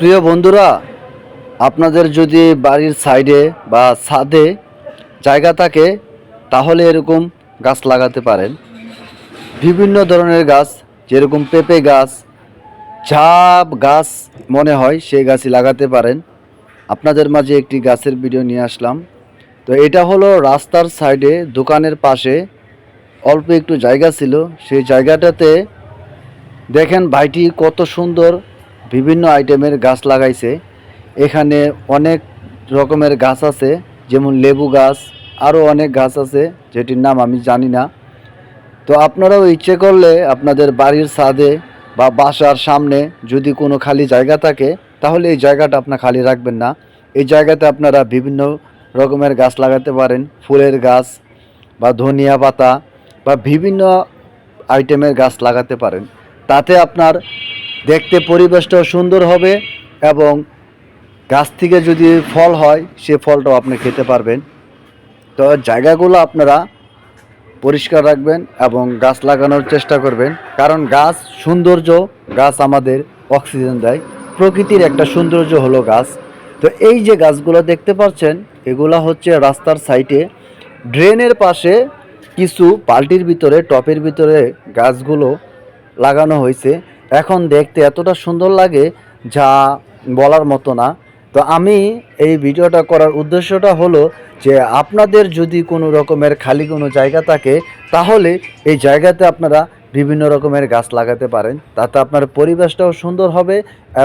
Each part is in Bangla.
প্রিয় বন্ধুরা, আপনাদের যদি বাড়ির সাইডে বা ছাদে জায়গা থাকে, তাহলে এরকম গাছ লাগাতে পারেন। বিভিন্ন ধরনের গাছ, যেরকম পেঁপে গাছ যা গাছ মনে হয়, সেই গাছই লাগাতে পারেন। আপনাদের মাঝে একটি গাছের ভিডিও নিয়ে আসলাম। তো এটা হলো রাস্তার সাইডে, দোকানের পাশে অল্প একটু জায়গা ছিল। সেই জায়গাটাতে দেখেন ভাইটি কত সুন্দর বিভিন্ন আইটেমের গাছ লাগাইছে। এখানে অনেক রকমের গাছ আছে, যেমন লেবু গাছ আরও অনেক গাছ আছে, যেটির নাম আমি জানি না। তো আপনারাও ইচ্ছে করলে আপনাদের বাড়ির ছাদে বা বাসার সামনে যদি কোনো খালি জায়গা থাকে, তাহলে এই জায়গাটা আপনার খালি রাখবেন না। এই জায়গাতে আপনারা বিভিন্ন রকমের গাছ লাগাতে পারেন, ফুলের গাছ বা ধনিয়া পাতা বা বিভিন্ন আইটেমের গাছ লাগাতে পারেন। তাতে আপনার দেখতে পরিবেশটাও সুন্দর হবে এবং গাছ থেকে যদি ফল হয়, সে ফলটাও আপনি খেতে পারবেন। তো জায়গাগুলো আপনারা পরিষ্কার রাখবেন এবং গাছ লাগানোর চেষ্টা করবেন। কারণ গাছ সৌন্দর্য, গাছ আমাদের অক্সিজেন দেয়। প্রকৃতির একটা সৌন্দর্য হলো গাছ। তো এই যে গাছগুলো দেখতে পাচ্ছেন, এগুলো হচ্ছে রাস্তার সাইডে। ড্রেনের পাশে কিছু বালতির ভিতরে, টপের ভিতরে গাছগুলো লাগানো হয়েছে। এখন দেখতে এতটা সুন্দর লাগে যা বলার মতো না। তো আমি এই ভিডিওটা করার উদ্দেশ্যটা হলো যে আপনাদের যদি কোনো রকমের খালি কোনো জায়গা থাকে, তাহলে এই জায়গাতে আপনারা বিভিন্ন রকমের গাছ লাগাতে পারেন। তাতে আপনার পরিবেশটাও সুন্দর হবে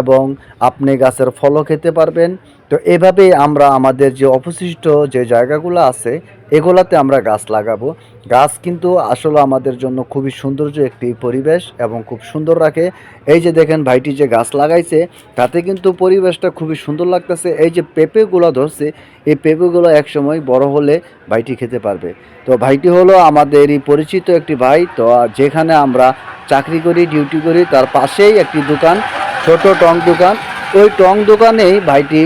এবং আপনি গাছের ফলও খেতে পারবেন। তো এভাবেই আমরা আমাদের যে অবশিষ্ট যে জায়গাগুলো আছে, এগুলাতে আমরা গাছ লাগাবো। গাছ কিন্তু আসলে আমাদের জন্য খুবই সৌন্দর্য একটি পরিবেশ এবং খুব সুন্দর রাখে। এই যে দেখেন ভাইটি যে গাছ লাগাইছে, তাতে কিন্তু পরিবেশটা খুবই সুন্দর লাগতেছে। এই যে পেঁপেগুলো ধরছে, এই পেঁপেগুলো একসময় বড় হলে ভাইটি খেতে পারবে। তো ভাইটি হলো আমাদেরই পরিচিত একটি ভাই। তো যেখানে আমরা চাকরি করি, ডিউটি করি, তার পাশেই একটি দোকান। ছোট টং দোকান। ওই টং দোকানেই ভাইটি,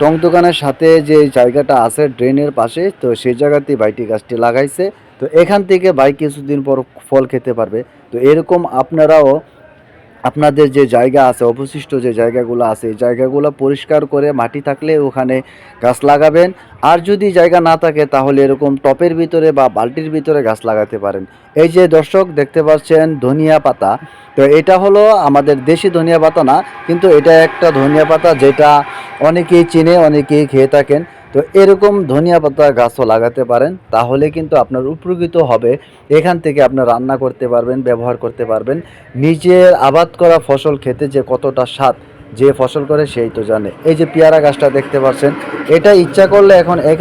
টং দোকানের সাথে যে জায়গাটা আছে ড্রেনের পাশে, তো সেই জায়গাতেই ভাইটি গাছটি লাগাইছে। তো এখান থেকে ভাই কিছুদিন পর ফল খেতে পারবে। তো এরকম আপনারাও আপনাদের যে জায়গা আছে, অবশিষ্ট যে জায়গাগুলো আছে, এই জায়গাগুলো পরিষ্কার করে মাটি থাকলে ওখানে গাছ লাগাবেন। আর যদি জায়গা না থাকে, তাহলে এরকম টপের ভিতরে বা বালতির ভিতরে গাছ লাগাতে পারেন। এই যে দর্শক, দেখতে পাচ্ছেন ধনিয়া পাতা। তো এটা হলো আমাদের দেশি ধনিয়া পাতা না, কিন্তু এটা একটা ধনিয়া পাতা যেটা অনেকেই চিনে, অনেকেই খেয়ে থাকেন। তো এরকম ধনিয়া পাতা গাছও লাগাতে পারেন, তাহলে কিন্তু আপনার উপকৃত হবে। এখান থেকে আপনি রান্না করতে পারবেন, ব্যবহার করতে পারবেন। নিজের আবাদ করা ফসল খেতে যে কতটা স্বাদ, যে ফসল করে সেই তো জানে। এই যে পেয়ারা গাছটা দেখতে পাচ্ছেন, এটা ইচ্ছা করলে এখন এখান